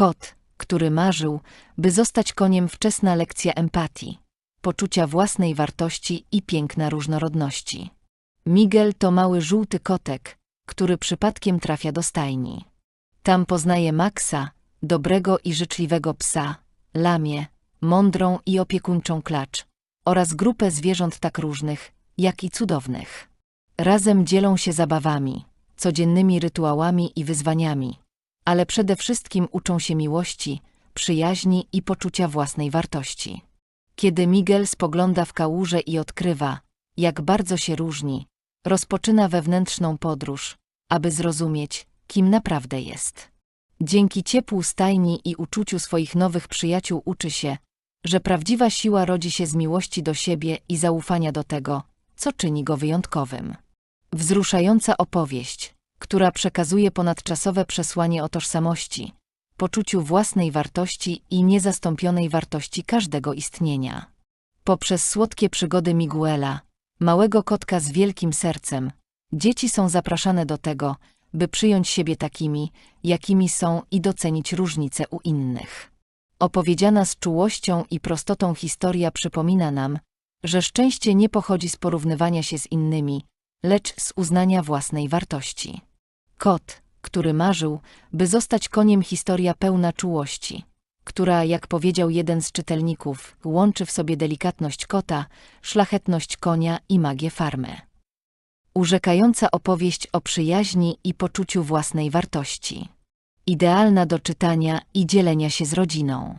Kot, który marzył, by zostać koniem wczesna lekcja empatii, poczucia własnej wartości i piękna różnorodności. Miguel to mały żółty kotek, który przypadkiem trafia do stajni. Tam poznaje Maxa, dobrego i życzliwego psa, lamię, mądrą i opiekuńczą klacz oraz grupę zwierząt tak różnych, jak i cudownych. Razem dzielą się zabawami, codziennymi rytuałami i wyzwaniami, ale przede wszystkim uczą się miłości, przyjaźni i poczucia własnej wartości. Kiedy Miguel spogląda w kałużę i odkrywa, jak bardzo się różni, rozpoczyna wewnętrzną podróż, aby zrozumieć, kim naprawdę jest. Dzięki ciepłu stajni i uczuciu swoich nowych przyjaciół uczy się, że prawdziwa siła rodzi się z miłości do siebie i zaufania do tego, co czyni go wyjątkowym. Wzruszająca opowieść, która przekazuje ponadczasowe przesłanie o tożsamości, poczuciu własnej wartości i niezastąpionej wartości każdego istnienia. Poprzez słodkie przygody Miguela, małego kotka z wielkim sercem, dzieci są zapraszane do tego, by przyjąć siebie takimi, jakimi są i docenić różnice u innych. Opowiedziana z czułością i prostotą historia przypomina nam, że szczęście nie pochodzi z porównywania się z innymi, lecz z uznania własnej wartości. Kot, który marzył, by zostać koniem historia pełna czułości, która, jak powiedział jeden z czytelników, łączy w sobie delikatność kota, szlachetność konia i magię farmy. Urzekająca opowieść o przyjaźni i poczuciu własnej wartości. Idealna do czytania i dzielenia się z rodziną.